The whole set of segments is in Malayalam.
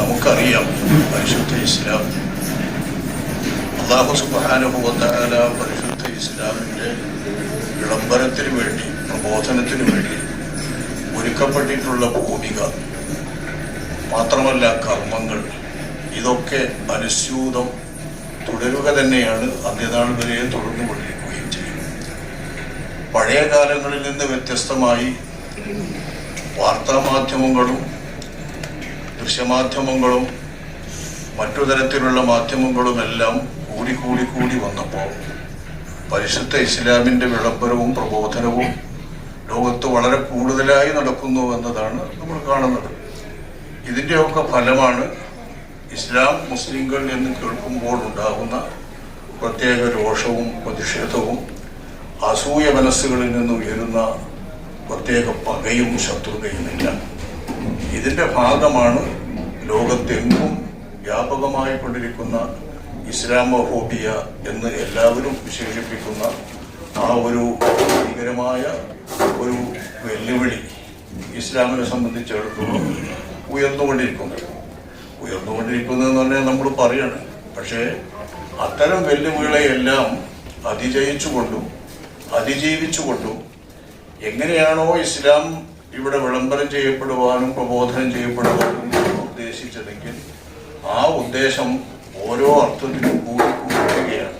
നമുക്കറിയാം പരിശുദ്ധ ഇസ്ലാം. അള്ളാഹു സുബാനുഭവത്താല പരിശുദ്ധ ഇസ്ലാമിന്റെ വിളംബരത്തിന് വേണ്ടി പ്രബോധനത്തിന് വേണ്ടി ഒരുക്കപ്പെട്ടിട്ടുള്ള ഭൂമിക. മാത്രമല്ല കർമ്മങ്ങൾ. ഇതൊക്കെ അനുസ്യൂതം തുടരുക തന്നെയാണ് അന്ത്യനാൾ വരെ തുടർന്നുകൊണ്ടിരിക്കുകയും ചെയ്യും പഴയ കാലങ്ങളിൽ നിന്ന് വ്യത്യസ്തമായി വാർത്താമാധ്യമങ്ങളും ദൃശ്യമാധ്യമങ്ങളും മറ്റു തരത്തിലുള്ള മാധ്യമങ്ങളുമെല്ലാം കൂടി കൂടി കൂടി വന്നപ്പോൾ പരിശുദ്ധ ഇസ്ലാമിന്റെ വിളംബരവും പ്രബോധനവും ലോകത്ത് വളരെ കൂടുതലായി നടക്കുന്നു എന്നതാണ് നമ്മൾ കാണുന്നത്. ഇതിന്റെയൊക്കെ ഫലമാണ് ഇസ്ലാം മുസ്ലിങ്ങൾ എന്ന് കേൾക്കുമ്പോൾ ഉണ്ടാകുന്ന പ്രത്യേക രോഷവും പ്രതിഷേധവും അസൂയ മനസ്സുകളിൽ നിന്ന് ഉയരുന്ന പ്രത്യേക പകയും ശത്രുതയുമില്ല. ഇതിന്റെ ഭാഗമാണ് ലോകത്തെങ്ങും വ്യാപകമായി കൊണ്ടിരിക്കുന്ന ഇസ്ലാമോഫോബിയ എന്ന് എല്ലാവരും വിശേഷിപ്പിക്കുന്ന ആ ഒരു ഭീകരമായ ഒരു വെല്ലുവിളി ഇസ്ലാമിനെ സംബന്ധിച്ചിടത്തോളം ഉയർന്നുകൊണ്ടിരിക്കുന്നത് ഉയർന്നുകൊണ്ടിരിക്കുന്നതെന്ന് പറഞ്ഞാൽ നമ്മൾ പറയാണ്. പക്ഷേ അത്തരം വെല്ലുവിളിയെല്ലാം അതിജയിച്ചുകൊണ്ടും അതിജീവിച്ചുകൊണ്ടും എങ്ങനെയാണോ ഇസ്ലാം ഇവിടെ വിളംബരം ചെയ്യപ്പെടുവാനും പ്രബോധനം ചെയ്യപ്പെടുവാനും ഉദ്ദേശിച്ചതെങ്കിൽ ആ ഉദ്ദേശം ഓരോ അർത്ഥത്തിലും കൂടി കൂട്ടുകയാണ്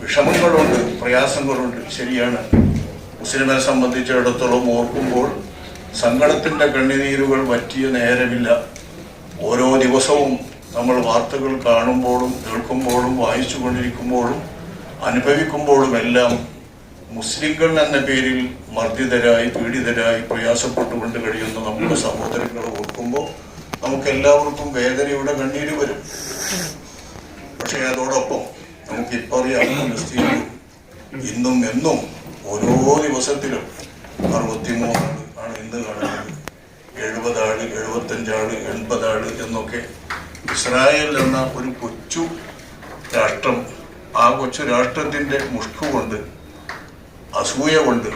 വിഷമങ്ങളുണ്ട് പ്രയാസങ്ങളുണ്ട് ശരിയാണ്. മുസ്ലിമിനെ സംബന്ധിച്ചിടത്തോളം ഓർക്കുമ്പോൾ സങ്കടത്തിന്റെ കണ്ണുനീരുകൾ വറ്റിയ നേരമില്ല. ഓരോ ദിവസവും നമ്മൾ വാർത്തകൾ കാണുമ്പോഴും കേൾക്കുമ്പോഴും വായിച്ചു കൊണ്ടിരിക്കുമ്പോഴും അനുഭവിക്കുമ്പോഴുമെല്ലാം മുസ്ലിങ്ങൾ എന്ന പേരിൽ മർദ്ദിതരായി പീഡിതരായി പ്രയാസപ്പെട്ടുകൊണ്ട് കഴിയുന്ന നമ്മുടെ സഹോദരങ്ങൾ ഓർക്കുമ്പോൾ നമുക്ക് എല്ലാവർക്കും വേദനയുടെ കണ്ണീര് വരും. പക്ഷെ അതോടൊപ്പം നമുക്ക് അറിയാം ഇന്നും എന്നും ഓരോ ദിവസത്തിലും അറുപത്തിമൂന്ന് ആണ് ഇന്ന് കാണുന്നത്. എഴുപതാൾ എഴുപത്തഞ്ചാൾ എൺപതാൾ എന്നൊക്കെ ഇസ്രായേൽ എന്ന ഒരു കൊച്ചു രാഷ്ട്രം ആ കൊച്ചു രാഷ്ട്രത്തിന്റെ മുഷ്കു കൊണ്ട് അസൂയ കൊണ്ട്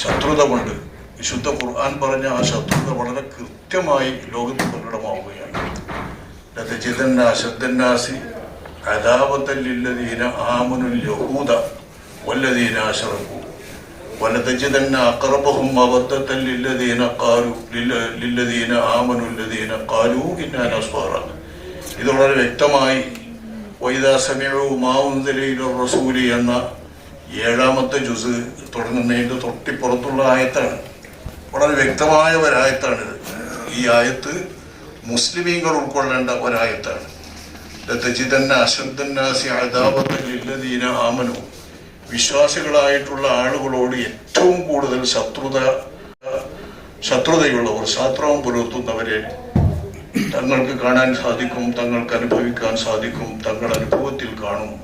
ശത്രുത കൊണ്ട് വിശുദ്ധ ഖുർആൻ പറഞ്ഞ ആ ശത്രുത വളരെ കൃത്യമായി ലോകത്ത് പ്രകടമാവുകയാണ് ലതജിതന്ന അശദ്ദന്നാസി അദാവത്തല്ലില്ലദീന ആമനുൽ യഹൂദ വല്ലദീന അശറഖു ولتجدن أقربهم مودة للذين قالوا لل- للذين آمنوا الذين قالوا إنا نصارى ഇത് വളരെ വ്യക്തമായി വൈദാ സമീഴു മാവുന്തലയിലെ റസൂലി എന്ന ഏഴാമത്തെ ജുസ് തുടങ്ങുന്നതിൻ്റെ തൊട്ടിപ്പുറത്തുള്ള ആയത്താണ് വളരെ വ്യക്തമായ ഒരായത്താണിത്. ഈ ആയത്ത് മുസ്ലിമീങ്ങൾ ഉൾക്കൊള്ളേണ്ട ഒരായത്താണ്. ആമനു. വിശ്വാസികളായിട്ടുള്ള ആളുകളോട് ഏറ്റവും കൂടുതൽ ശത്രുത ശത്രുതയുള്ളവർ ശാസ്ത്രവും പുലർത്തുന്നവരെ തങ്ങൾക്ക് കാണാൻ സാധിക്കും തങ്ങൾക്ക് അനുഭവിക്കാൻ സാധിക്കും തങ്ങൾ അനുഭവത്തിൽ കാണും.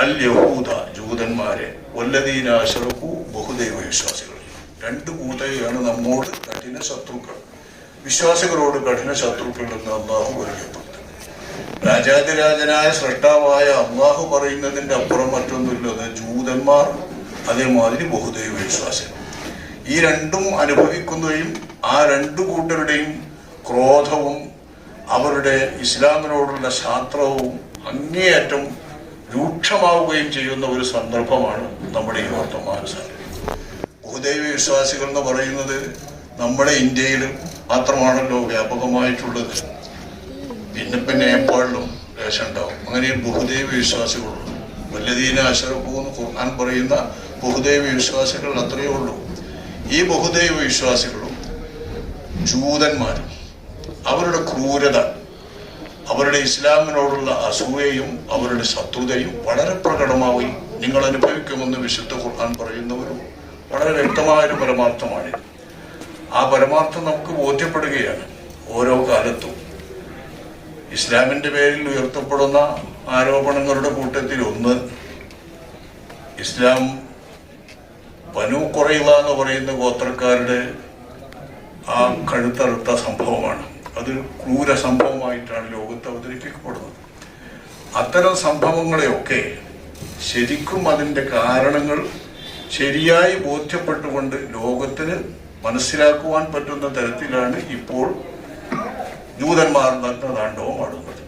അൽ യഹൂദ ജൂതന്മാരെ. വല്ലതീന അശറക്കു ബഹുദൈവ വിശ്വാസികൾ രണ്ട് കൂട്ടരെയാണ് നമ്മോട് കഠിന ശത്രുക്കൾ. വിശ്വാസികളോട് കഠിന ശത്രുക്കൾ എന്ന് അള്ളാഹു അറിയപ്പെട്ടു രാജാതിരാജനായ സൃഷ്ടാവായ അള്ളാഹു പറയുന്നതിന്റെ അപ്പുറം മറ്റൊന്നുമില്ലത് ജൂതന്മാർ അതേമാതിരി ബഹുദൈവ വിശ്വാസികൾ. ഈ രണ്ടും അനുഭവിക്കുന്നതും ആ രണ്ടു കൂട്ടരുടെയും ക്രോധവും അവരുടെ ഇസ്ലാമിനോടുള്ള ശാസ്ത്രവും അങ്ങേയറ്റം രൂക്ഷമാവുകയും ചെയ്യുന്ന ഒരു സന്ദർഭമാണ് നമ്മുടെ ഈ വർത്തമാന ബഹുദൈവ വിശ്വാസികൾ എന്ന് പറയുന്നത് നമ്മുടെ ഇന്ത്യയിൽ മാത്രമാണല്ലോ വ്യാപകമായിട്ടുള്ളത്. പിന്നെ ഇപ്പം നേപ്പാളിലും ലേശം ഉണ്ടാവും. അങ്ങനെ ബഹുദൈവ വിശ്വാസികളുള്ളൂ വല്ലതീന അശറഫു എന്ന് ഖുർആൻ പറയുന്ന ബഹുദൈവ വിശ്വാസികൾ അത്രയേ ഉള്ളൂ. ഈ ബഹുദൈവ വിശ്വാസികളും ജൂതന്മാരും അവരുടെ ക്രൂരത അവരുടെ ഇസ്ലാമിനോടുള്ള അസൂയയും അവരുടെ ശത്രുതയും വളരെ പ്രകടമായി നിങ്ങൾ അനുഭവിക്കുമെന്ന് വിശുദ്ധ ഖുർആൻ വളരെ വ്യക്തമായ ഒരു പരമാർത്ഥമാണിത് ആ പരമാർത്ഥം നമുക്ക് ബോധ്യപ്പെടുകയാണ് ഓരോ കാലത്തും. ഇസ്ലാമിന്റെ പേരിൽ ഉയർത്തപ്പെടുന്ന ആരോപണങ്ങളുടെ കൂട്ടത്തിൽ ഒന്ന് ഇസ്ലാം പനു കുറയുക എന്ന് പറയുന്ന ഗോത്രക്കാരുടെ ആ കഴുത്തറുത്ത സംഭവമാണ്. അത് ക്രൂര സംഭവമായിട്ടാണ് ലോകത്ത് അവതരിപ്പിക്കപ്പെടുന്നത്. അത്തരം സംഭവങ്ങളെയൊക്കെ ശരിക്കും അതിന്റെ കാരണങ്ങൾ ശരിയായി ബോധ്യപ്പെട്ടുകൊണ്ട് ലോകത്തിന് മനസ്സിലാക്കുവാൻ പറ്റുന്ന തരത്തിലാണ് ഇപ്പോൾ ജൂതന്മാർ നടന്ന താണ്ഡവം ആടുന്നത്.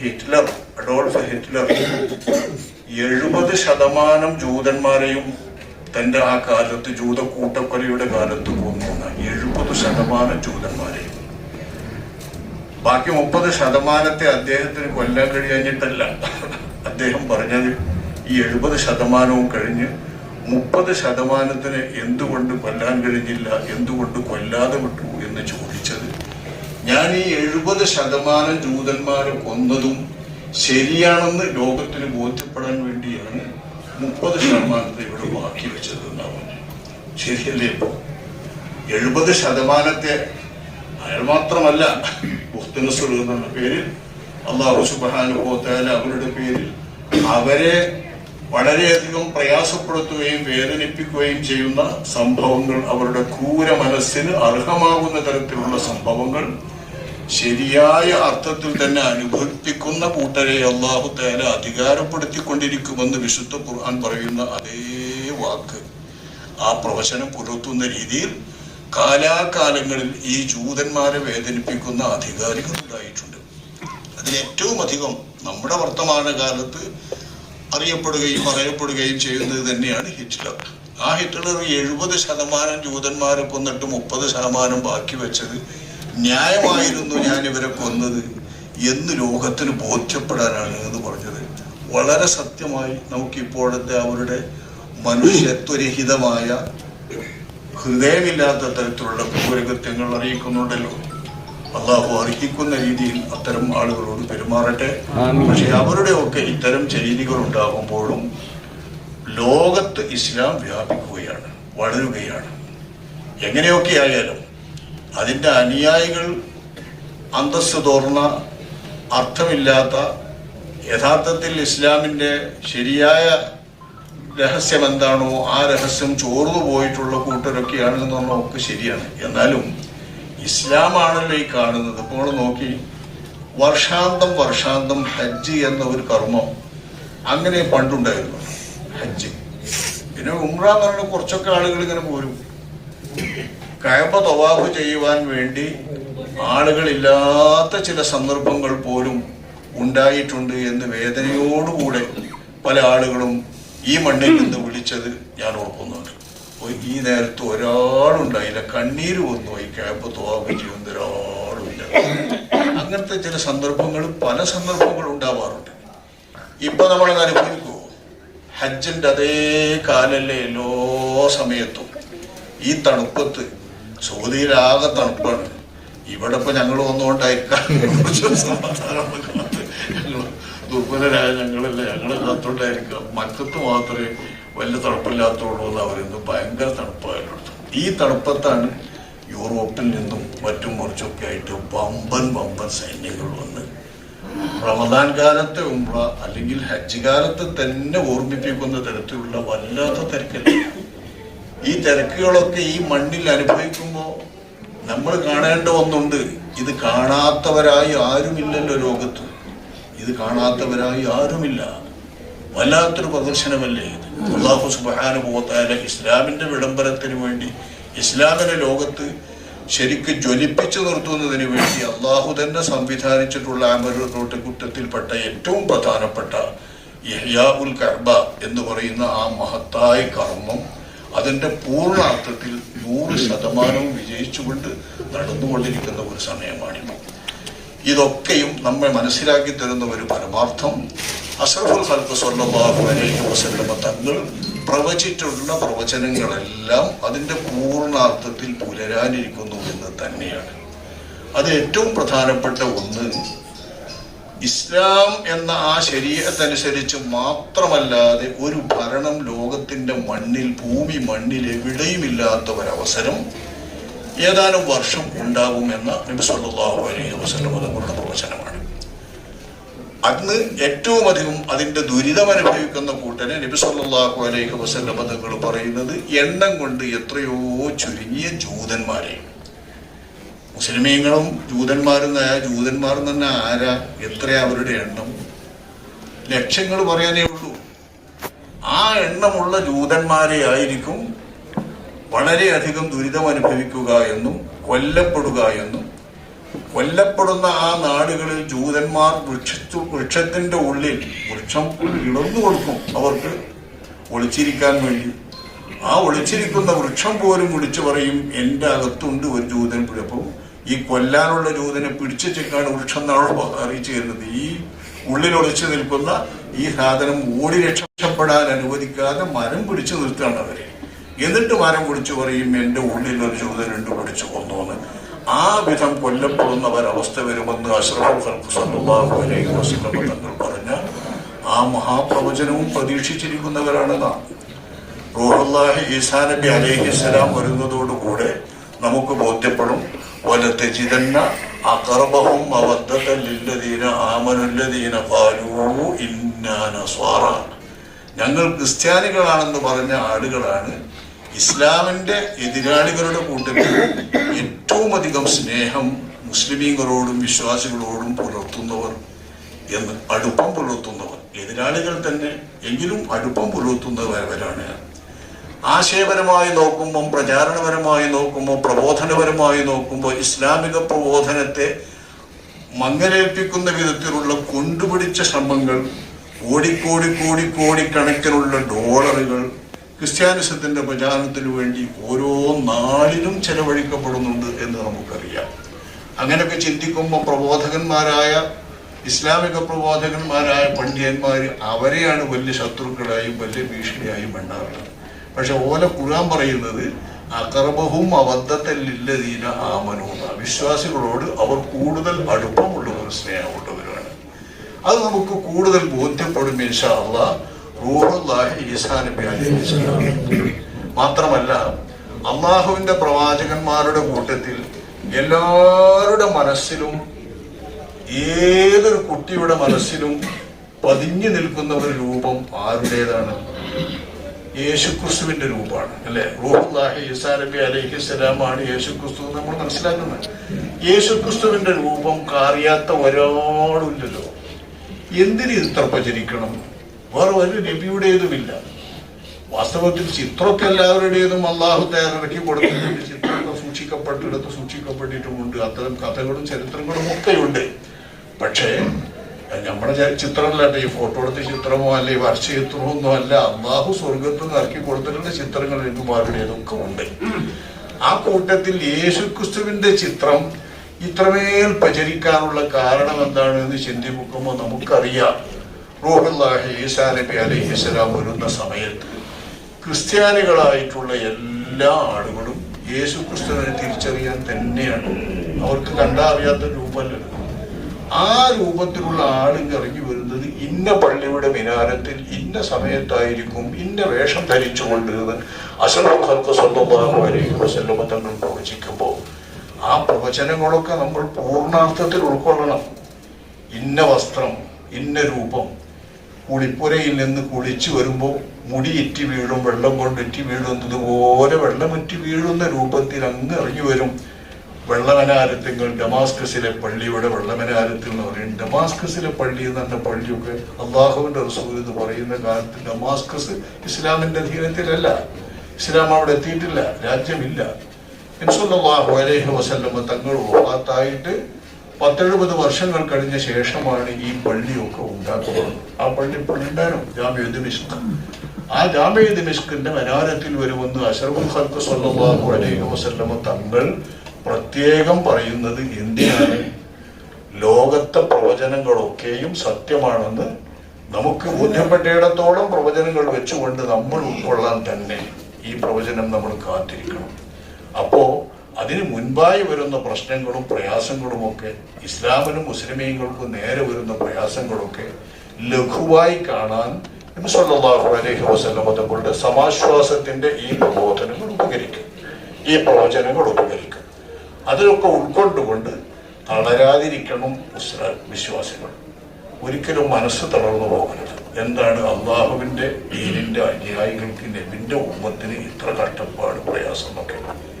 ഹിറ്റ്ലർ അഡോൾഫ് ഹിറ്റ്ലർ എഴുപത് ശതമാനം ജൂതന്മാരെയും തന്റെ ആ കാലത്ത് ജൂത കൂട്ടക്കൊലയുടെ കാലത്ത് കൊന്നു എഴുപത് ശതമാനം ജൂതന്മാരെയും. ബാക്കി മുപ്പത് ശതമാനത്തെ അദ്ദേഹത്തിന് കൊല്ലാൻ കഴിയാഞ്ഞിട്ടല്ല. അദ്ദേഹം പറഞ്ഞത് ഈ എഴുപത് ശതമാനവും കഴിഞ്ഞ് മുപ്പത് ശതമാനത്തിന് എന്തുകൊണ്ട് കൊല്ലാൻ കഴിഞ്ഞില്ല എന്തുകൊണ്ട് കൊല്ലാതെ വിട്ടു എന്ന് ചോദിച്ചത്. ഞാൻ ഈ എഴുപത് ശതമാനം ജൂതന്മാരെ കൊന്നതും ശരിയാണെന്ന് ലോകത്തിന് ബോധ്യപ്പെടാൻ വേണ്ടിയാണ് മുപ്പത് ശതമാനത്തെ ഇവിടെ ബാക്കി വെച്ചത് എന്നാവും. ശരിയല്ലേ? എഴുപത് ശതമാനത്തെ അയാൾ മാത്രമല്ല പേരിൽ അള്ളാഹു സുബാനുഭവത്തായ അവരുടെ പേരിൽ അവരെ വളരെയധികം പ്രയാസപ്പെടുത്തുകയും വേദനിപ്പിക്കുകയും ചെയ്യുന്ന സംഭവങ്ങൾ അവരുടെ ക്രൂര മനസ്സിന് അർഹമാകുന്ന തരത്തിലുള്ള സംഭവങ്ങൾ ശരിയായ അർത്ഥത്തിൽ തന്നെ അനുഭവിപ്പിക്കുന്ന കൂട്ടരെ അള്ളാഹു തേല അധികാരപ്പെടുത്തിക്കൊണ്ടിരിക്കുമെന്ന് വിശുദ്ധ ഖുർആൻ പറയുന്ന അതേ വാക്ക്. ആ പ്രവചനം പുലർത്തുന്ന രീതിയിൽ കാലാകാലങ്ങളിൽ ഈ ജൂതന്മാരെ വേദനിപ്പിക്കുന്ന അധികാരികൾ ഉണ്ടായിട്ടുണ്ട്. അതിൽ ഏറ്റവും അധികം നമ്മുടെ വർത്തമാനകാലത്ത് അറിയപ്പെടുകയും പറയപ്പെടുകയും ചെയ്യുന്നത് തന്നെയാണ് ഹിറ്റ്ലർ. ആ ഹിറ്റ്ലർ എഴുപത് ശതമാനം ജൂതന്മാരെ കൊന്നിട്ട് മുപ്പത് ശതമാനം ബാക്കി വെച്ചത് ന്യായമായിരുന്നു ഞാൻ ഇവരെ കൊന്നത് എന്ന് ലോകത്തിന് ബോധ്യപ്പെടാനാണ് എന്ന് പറഞ്ഞത്. വളരെ സത്യമായി നമുക്ക് ഇപ്പോഴത്തെ അവരുടെ മനുഷ്യത്വരഹിതമായ ഹൃദയമില്ലാത്ത തരത്തിലുള്ള ക്രൂരകൃത്യങ്ങൾ അറിയിക്കുന്നുണ്ടല്ലോ. അള്ളാഹു അർഹിക്കുന്ന രീതിയിൽ അത്തരം ആളുകളോട് പെരുമാറട്ടെ. പക്ഷെ അവരുടെ ഒക്കെ ഇത്തരം ചെയ്തികൾ ഉണ്ടാകുമ്പോഴും ലോകത്ത് ഇസ്ലാം വ്യാപിക്കുകയാണ് വളരുകയാണ്. എങ്ങനെയൊക്കെ ആയാലും അതിന്റെ അനുയായികൾ അന്തസ് തോർന്ന അർത്ഥമില്ലാത്ത യഥാർത്ഥത്തിൽ ഇസ്ലാമിന്റെ ശരിയായ രഹസ്യം എന്താണോ ആ രഹസ്യം ചോർന്നു പോയിട്ടുള്ള കൂട്ടരൊക്കെയാണ് ഒക്കെ ശരിയാണ്. എന്നാലും ഇസ്ലാമാണല്ലോ ഈ കാണുന്നത്. ഇപ്പോൾ നോക്കി. വർഷാന്തം വർഷാന്തം ഹജ്ജ് എന്ന ഒരു കർമ്മം അങ്ങനെ പണ്ടുണ്ടായിരുന്നു. ഹജ്ജ്. പിന്നെ ഉംറ എന്ന് പറഞ്ഞാൽ കുറച്ചൊക്കെ ആളുകൾ ഇങ്ങനെ പോരും. കയമ്പ തവാഫ് ചെയ്യുവാൻ വേണ്ടി ആളുകളില്ലാത്ത ചില സന്ദർഭങ്ങൾ പോലും ഉണ്ടായിട്ടുണ്ട് എന്ന് വേദനയോടുകൂടെ പല ആളുകളും ഈ മണ്ണിൽ നിന്ന് വിളിച്ചത് ഞാൻ ഓർക്കുന്നുണ്ട് ഈ നേരത്ത് ഒരാളുണ്ടായില്ല കണ്ണീര് വന്നു ഈ ക്യാമ്പ് തോന്നി ചെയ്യുന്ന ഒരാളുമില്ല അങ്ങനത്തെ ചില സന്ദർഭങ്ങൾ പല സന്ദർഭങ്ങളും ഉണ്ടാവാറുണ്ട്. ഇപ്പൊ നമ്മളത് അനുഭവിക്കുമോ ഹജ്ജിന്റെ അതേ കാലല്ലേ എല്ലാ സമയത്തും. ഈ തണുപ്പത്ത് സൗദിയിലാകെ തണുപ്പാണ്. ഇവിടെ ഇപ്പൊ ഞങ്ങൾ വന്നുകൊണ്ടായിരിക്കാം. ദുർബലരായ ഞങ്ങളല്ലേ. ഞങ്ങൾ കാത്തോണ്ടായിരിക്കാം മക്കത്ത് മാത്രമേ വലിയ തണുപ്പില്ലാത്തോളൂ എന്ന് പറയുന്നത് ഭയങ്കര തണുപ്പായിട്ടുണ്ട്. ഈ തണുപ്പത്താണ് യൂറോപ്പിൽ നിന്നും മറ്റും മറിച്ചൊക്കെ ആയിട്ട് വമ്പൻ വമ്പൻ സൈന്യങ്ങൾ വന്ന് റമദാൻ കാലത്തെ ഉംറ അല്ലെങ്കിൽ ഹജ്ജ് കാലത്തെ തന്നെ ഓർമ്മിപ്പിക്കുന്ന തരത്തിലുള്ള വല്ലാത്ത തിരക്കല്ലേ. ഈ തിരക്കുകളൊക്കെ ഈ മണ്ണിൽ അനുഭവിക്കുമ്പോൾ നമ്മൾ കാണേണ്ട ഒന്നുണ്ട്. ഇത് കാണാത്തവരായി ആരുമില്ലല്ലോ ലോകത്ത്. ഇത് കാണാത്തവരായി ആരുമില്ല. വല്ലാത്തൊരു പ്രദർശനമല്ലേ ഇത്? അള്ളാഹു സുബാനുഭവത്തായ ഇസ്ലാമിന്റെ വിളംബരത്തിന് വേണ്ടി ഇസ്ലാമിനെ ലോകത്ത് ശരിക്ക് ജ്വലിപ്പിച്ചു നിർത്തുന്നതിന് വേണ്ടി അള്ളാഹു തന്നെ സംവിധാനിച്ചിട്ടുള്ള അമരത്തോട്ട് കുറ്റത്തിൽപ്പെട്ട ഏറ്റവും പ്രധാനപ്പെട്ട യഹ്യാ ഉൽ കർബ എന്ന് പറയുന്ന ആ മഹത്തായ കർമ്മം അതിന്റെ പൂർണാർത്ഥത്തിൽ നൂറ് ശതമാനവും വിജയിച്ചുകൊണ്ട് നടന്നുകൊണ്ടിരിക്കുന്ന ഒരു സമയമാണിപ്പോൾ ഇതൊക്കെയും നമ്മൾ മനസ്സിലാക്കി തരുന്ന ഒരു പരമാർത്ഥം. അസറുൽ ഖൽക്ക് സല്ലല്ലാഹു അലൈഹി വസല്ലമ തങ്ങൾ പ്രവചിച്ചിട്ടുള്ള പ്രവചനങ്ങളെല്ലാം അതിന്റെ പൂർണാർത്ഥത്തിൽ പുലരാനിരിക്കുന്നു എന്ന് തന്നെയാണ്. അത് ഏറ്റവും പ്രധാനപ്പെട്ട ഒന്ന്. ഇസ്ലാം എന്ന ആ ശരീരത്തനുസരിച്ച് മാത്രമല്ലാതെ ഒരു ഭരണം ലോകത്തിന്റെ മണ്ണിൽ ഭൂമി മണ്ണിൽ എവിടെയും ഇല്ലാത്ത ഒരവസരം ഏതാനും വർഷം ഉണ്ടാകുമെന്ന നബി സല്ലല്ലാഹു അലൈഹി വസല്ലം തങ്ങളുടെ പ്രവചനമാണ്. അന്ന് ഏറ്റവും അധികം അതിന്റെ ദുരിതം അനുഭവിക്കുന്ന കൂട്ടനെ നബി സല്ലല്ലാഹു അലൈഹി വസല്ലമ നിങ്ങൾ പറയുന്നത് എണ്ണം കൊണ്ട് എത്രയോ ചുരുങ്ങിയ ജൂതന്മാരെ. മുസ്ലിമീങ്ങളും ജൂതന്മാരും ജൂതന്മാരും തന്നെ ആരാ? എത്ര അവരുടെ എണ്ണം? ലക്ഷ്യങ്ങൾ പറയാനേ ഉള്ളൂ. ആ എണ്ണമുള്ള ജൂതന്മാരെ ആയിരിക്കും വളരെയധികം ദുരിതം അനുഭവിക്കുക എന്നും കൊല്ലപ്പെടുക എന്നും കൊല്ലപ്പെടുന്ന ആ നാടുകളിൽ ജൂതന്മാർ വൃക്ഷത്തു വൃക്ഷത്തിന്റെ ഉള്ളിൽ വൃക്ഷം ഇളർന്നു കൊടുക്കും അവർക്ക് ഒളിച്ചിരിക്കാൻ വേണ്ടി. ആ ഒളിച്ചിരിക്കുന്ന വൃക്ഷം പോലും വിളിച്ചു പറയും എന്റെ അകത്തുണ്ട് ഒരു ജൂതൻ പിഴപ്പം ഈ കൊല്ലാനുള്ള ജൂതനെ പിടിച്ചു ചെക്കാണ് വൃക്ഷം എന്നാണോ അറിയിച്ചു തരുന്നത് ഈ ഉള്ളിൽ ഒളിച്ചു നിൽക്കുന്ന ഈ സാധനം ഓടി രക്ഷപ്പെടാൻ അനുവദിക്കാതെ മരം പിടിച്ചു നിർത്തുകയാണ് അവരെ. എന്നിട്ട് മരം പിടിച്ചു പറയും എന്റെ ഉള്ളിൽ ഒരു ജൂതനുണ്ട് പിടിച്ചു കൊന്നോന്ന്. ആ വിധം കൊല്ലപ്പെടുന്ന ഒരവസ്ഥ വരുമെന്ന് അഷ്റഫ് സല്ലല്ലാഹു അലൈഹി തങ്ങൾ പറഞ്ഞ ആ മഹാപ്രവചനവും പ്രതീക്ഷിച്ചിരിക്കുന്നവരാണ് നാം റൂഹുല്ലാഹി ഈസാ നബി അലൈഹിസ്സലാം വരുന്നതോടുകൂടെ നമുക്ക് ബോധ്യപ്പെടും വലത്തജിതന്ന അഖർബഹും അവദ്ദത്തൻ ലില്ലദീന ആമനുല്ലദീന ഖാലൂ ഇന്നാ നസ്വാറ. ഞങ്ങൾ ക്രിസ്ത്യാനികളാണെന്ന് പറഞ്ഞ ആളുകളാണ് ഇസ്ലാമിന്റെ എതിരാളികളുടെ കൂട്ടത്തിൽ ഏറ്റവും അധികം സ്നേഹം മുസ്ലിമീങ്ങളോടും വിശ്വാസികളോടും പുലർത്തുന്നവർ എന്ന് അടുപ്പം പുലർത്തുന്നവർ. എതിരാളികൾ തന്നെ എങ്കിലും അടുപ്പം പുലർത്തുന്നവരാണ് ആശയപരമായി നോക്കുമ്പോൾ പ്രചാരണപരമായി നോക്കുമ്പോൾ പ്രബോധനപരമായി നോക്കുമ്പോൾ ഇസ്ലാമിക പ്രബോധനത്തെ മങ്ങലേൽപ്പിക്കുന്ന വിധത്തിലുള്ള കൊണ്ടുപിടിച്ച ശ്രമങ്ങൾ കോടിക്കോടി കോടി കണക്കിനുള്ള ഡോളറുകൾ ക്രിസ്ത്യാനിസത്തിന്റെ പ്രചാരണത്തിന് വേണ്ടി ഓരോ നാളിലും ചെലവഴിക്കപ്പെടുന്നുണ്ട് എന്ന് നമുക്കറിയാം. അങ്ങനെയൊക്കെ ചിന്തിക്കുമ്പോൾ പ്രബോധകന്മാരായ ഇസ്ലാമിക പ്രബോധകന്മാരായ പണ്ഡിതന്മാർ അവരെയാണ് വലിയ ശത്രുക്കളായും വലിയ ഭീഷണിയായും എണ്ണാറുള്ളത്. പക്ഷെ ഓല ഖുർആൻ പറയുന്നത് അകർബഹും അബദ്ധത്തല്ലില്ലതീന ആമനൂന്ന വിശ്വാസികളോട് അവർ കൂടുതൽ അടുപ്പമുള്ളവർ സ്നേഹമുള്ളവരാണ്. അത് നമുക്ക് കൂടുതൽ ബോധ്യപ്പെടും ഇൻഷാ അള്ളാ. റൂഹുല്ലാഹി ഈസാ അലൈഹി സ്വലാം മാത്രമല്ല അള്ളാഹുവിന്റെ പ്രവാചകന്മാരുടെ കൂട്ടത്തിൽ എല്ലാവരുടെ മനസ്സിലും ഏതൊരു കുട്ടിയുടെ മനസ്സിലും പതിഞ്ഞു നിൽക്കുന്ന ഒരു രൂപം ആരുടേതാണ്? യേശുക്രിസ്തുവിന്റെ രൂപമാണ്. അല്ലെ? റൂഹുല്ലാഹി ഈസാ അലൈഹി സ്വലാമാണ് യേശുക്രിസ്തു ക്രിസ്തു നമ്മൾ മനസ്സിലാക്കുന്നത്. യേശുക്രിസ്തുവിന്റെ രൂപം കാറിയാത്ത ഒരാളുമില്ലല്ലോ എന്തിന് ഇത്ര പ്രചരിക്കണം? വേറെ ഒരു നബിയുടേതുമില്ല. വാസ്തവത്തിൽ ചിത്രത്തെ എല്ലാവരുടേതും അള്ളാഹു തയ്യാറിറക്കി കൊടുത്തിട്ടുണ്ട്. ചിത്രമൊക്കെ സൂക്ഷിക്കപ്പെട്ടിടത്ത് സൂക്ഷിക്കപ്പെട്ടിട്ടുമുണ്ട്. അത്തരം കഥകളും ചരിത്രങ്ങളും ഒക്കെയുണ്ട്. പക്ഷേ നമ്മുടെ ചിത്രങ്ങളല്ലേ ഈ ഫോട്ടോ എടുത്ത ചിത്രമോ അല്ല ഈ വർഷ ചിത്രമോ ഒന്നും അല്ല. അള്ളാഹു സ്വർഗത്തിൽ നിന്ന് ഇറക്കി കൊടുത്തിട്ടുള്ള ചിത്രങ്ങൾ എന്തുമാരുടേതൊക്കെ ഉണ്ട്. ആ കൂട്ടത്തിൽ യേശുക്രിസ്തുവിന്റെ ചിത്രം ഇത്രമേൽ പ്രചരിക്കാനുള്ള കാരണം എന്താണ് എന്ന് ചിന്തിക്കുമ്പോൾ നമുക്കറിയാം. റൂഹുല്ലാഹി ഈസാ നബി അലൈഹിസ്സലാം വരുന്ന സമയത്ത് ക്രിസ്ത്യാനികളായിട്ടുള്ള എല്ലാ ആളുകളും യേശു ക്രിസ്തുവിനെ തിരിച്ചറിയാൻ തന്നെയാണ്. അവർക്ക് കണ്ടാ അറിയാത്ത രൂപമല്ലല്ലോ ആ രൂപത്തിലുള്ള ആളുകൾ ഇറങ്ങി വരുന്നത് ഇന്ന പള്ളിയുടെ മിനാരത്തിൽ ഇന്ന സമയത്തായിരിക്കും ഇന്ന വേഷം ധരിച്ചുകൊണ്ട് എന്ന് അസ്ലം ഖൽഖ് സ്വല്ലല്ലാഹു അലൈഹി വസല്ലമ തങ്ങൾ പ്രവചിക്കുമ്പോൾ ആ പ്രവചനങ്ങളൊക്കെ നമ്മൾ പൂർണാർത്ഥത്തിൽ ഉൾക്കൊള്ളണം. ഇന്ന വസ്ത്രം ഇന്ന രൂപം കുളിപ്പുരയിൽ നിന്ന് കുളിച്ചു വരുമ്പോൾ മുടി ഇറ്റി വീഴും വെള്ളം കൊണ്ട് ഇറ്റി വെള്ളം ഇറ്റി വീഴുന്ന രൂപത്തിൽ അങ്ങ് ഇറങ്ങി വരും. വെള്ളമനാരത്തിങ്ങൾ ഡമാസ്കസിലെ പള്ളിയുടെ വെള്ളമനാരത്തിൽ എന്ന് പറയും. ഡമാസ്കസിലെ പള്ളി എന്ന് പറഞ്ഞ പള്ളിയൊക്കെ അള്ളാഹുവിന്റെ റസൂൽ എന്ന് പറയുന്ന കാലത്ത് ഡമാസ്കസ് ഇസ്ലാമിന്റെ അധീനത്തിലല്ല. ഇസ്ലാം അവിടെ എത്തിയിട്ടില്ല രാജ്യമില്ല. അലൈഹി വസല്ലമ്മ തങ്ങൾ വഫാത്തായിട്ട് പത്തെഴുപത് വർഷങ്ങൾ കഴിഞ്ഞ ശേഷമാണ് ഈ പള്ളിയൊക്കെ ഉണ്ടാക്കുന്നത്. ആ പള്ളി ഉണ്ടായിരുന്നു. ജാമ്യ ദിമിഷ്ക് ആ ജാമ്യ ദിമിഷ്കിന്റെ മനാരത്തിൽ വരുമെന്ന് അഷറഫുൽ ഹൽക്ക് സ്വല്ലാഹു അലൈഹി വസല്ലമ തങ്ങൾ പ്രത്യേകം പറയുന്നത് എന്തിനാണ്? ലോകത്തെ പ്രവചനങ്ങളൊക്കെയും സത്യമാണെന്ന് നമുക്ക് ബോധ്യപ്പെട്ടയിടത്തോളം പ്രവചനങ്ങൾ വെച്ചുകൊണ്ട് നമ്മൾ ഉൾക്കൊള്ളാൻ തന്നെ ഈ പ്രവചനം നമ്മൾ കാത്തിരിക്കണം. അപ്പോ അതിന് മുൻപായി വരുന്ന പ്രശ്നങ്ങളും പ്രയാസങ്ങളും ഒക്കെ ഇസ്ലാമിനും മുസ്ലിമീങ്ങൾക്കും നേരെ വരുന്ന പ്രയാസങ്ങളൊക്കെ ലഘുവായി കാണാൻ നബി സല്ലല്ലാഹു അലൈഹി തങ്ങളുടെ സമാശ്വാസത്തിന്റെ ഈ പ്രബോധനങ്ങൾ ഉപകരിക്കും ഈ പ്രവചനങ്ങൾ ഉപകരിക്കും. അതിലൊക്കെ ഉൾക്കൊണ്ടുകൊണ്ട് തളരാതിരിക്കണം മുസ്ലിം വിശ്വാസികൾ. ഒരിക്കലും മനസ്സ് തളർന്നു പോകരുത്. എന്താണ് അള്ളാഹുവിന്റെ ദീനിന്റെ അനുയായികൾക്ക് നബിന്റെ ഉമ്മത്തിന് ഇത്ര കഷ്ടപ്പാട് പ്രയാസം എന്നൊക്കെ.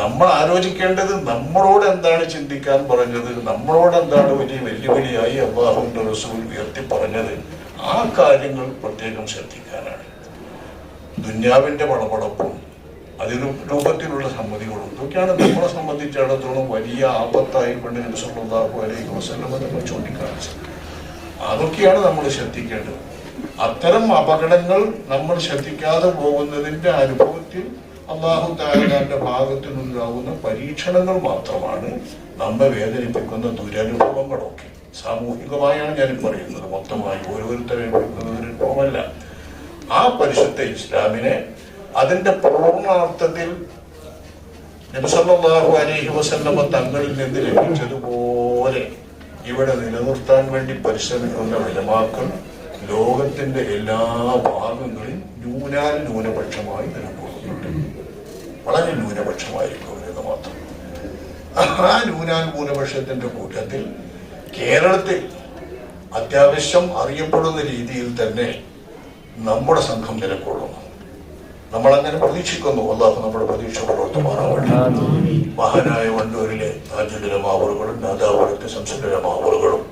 നമ്മൾ ആലോചിക്കേണ്ടത് നമ്മളോട് എന്താണ് ചിന്തിക്കാൻ പറഞ്ഞത്? നമ്മളോട് എന്താണ് വലിയ വെല്ലുവിളിയായി അബ്ബാഹുവിന്റെ റസൂൽ ഉയർത്തി പറഞ്ഞത്? ആ കാര്യങ്ങൾ പ്രത്യേകം ശ്രദ്ധിക്കാനാണ്. ദുന്യാവിന്റെ വളപടപ്പും അതിന് രൂപത്തിലുള്ള സമ്മതികളും ഇതൊക്കെയാണ് നമ്മളെ സംബന്ധിച്ചിടത്തോളം വലിയ ആപത്തായി കൊണ്ട് നബി സല്ലല്ലാഹു അലൈഹി വസല്ലം നമ്മൾ ചൂണ്ടിക്കാണിച്ചത്. അതൊക്കെയാണ് നമ്മൾ ശ്രദ്ധിക്കേണ്ടത്. അത്തരം അപകടങ്ങൾ നമ്മൾ ശ്രദ്ധിക്കാതെ പോകുന്നതിന്റെ അനുഭവത്തിൽ അള്ളാഹു താരന്റെ ഭാഗത്തു നിന്നുണ്ടാകുന്ന പരീക്ഷണങ്ങൾ മാത്രമാണ് നമ്മെ വേദനിപ്പിക്കുന്ന ദുരനുഭവങ്ങളൊക്കെ. സാമൂഹികമായാണ് ഞാൻ പറയുന്നത്. മൊത്തമായി ഓരോരുത്തരെ എടുക്കുന്ന ദുരനുഭവമല്ല ആ പരിശുദ്ധ ഇസ്ലാമിനെ അതിന്റെ പൂർണാർത്ഥത്തിൽ നബിസല്ലാഹു അലൈഹി വസല്ലമ തങ്ങളിൽ നിന്ന് ലഭിച്ചതുപോലെ ഇവിടെ നിലനിർത്താൻ വേണ്ടി പരിശ്രമിക്കുന്ന വിലമാക്കൾ ലോകത്തിന്റെ എല്ലാ ഭാഗങ്ങളിൽ ന്യൂനാൽ ന്യൂനപക്ഷമായി നിലകൊള്ളുന്നുണ്ട്. വളരെ ന്യൂനപക്ഷമായിരിക്കും അവരെന്ന് മാത്രം. ആ ന്യൂനപക്ഷത്തിന്റെ കൂട്ടത്തിൽ കേരളത്തിൽ അത്യാവശ്യം അറിയപ്പെടുന്ന രീതിയിൽ തന്നെ നമ്മുടെ സംഘം നിലകൊള്ളുന്നു. നമ്മൾ അങ്ങനെ പ്രതീക്ഷിക്കുന്നു. അള്ളാഹു നമ്മുടെ പ്രതീക്ഷ പുറത്തുമാറാവട്ടെ മഹാനായ വണ്ടൂരിലെ താജുദിന മാവറുകളും നാദാപുരത്തെ സംസ്കൃത മാവറുകളും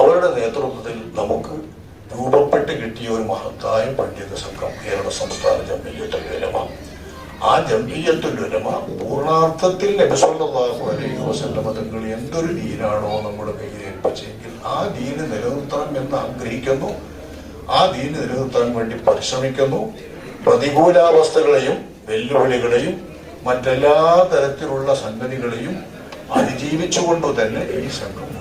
അവരുടെ നേതൃത്വത്തിൽ നമുക്ക് രൂപപ്പെട്ട് കിട്ടിയ ഒരു മഹത്തായ പണ്ഡിത സംഘം കേരള സംസ്ഥാന ജമ്മിയുടെ ഉലമ ആ പൂർണാർത്ഥത്തിൽ പൂർണാർത്ഥത്തിൽ നബിസല്ലാഹു അലൈഹി എന്തൊരു ദീനാണോ നമ്മുടെ കയ്യിൽ ഏൽപ്പിച്ചെങ്കിൽ ആ ദീന് നിലനിർത്തണം എന്ന് ആഗ്രഹിക്കുന്നു. ആ ദീന് നിലനിർത്താൻ വേണ്ടി പരിശ്രമിക്കുന്നു. പ്രതികൂലാവസ്ഥകളെയും വെല്ലുവിളികളെയും മറ്റെല്ലാ തരത്തിലുള്ള സംഗതികളെയും അതിജീവിച്ചുകൊണ്ട് തന്നെ ഈ സംഘം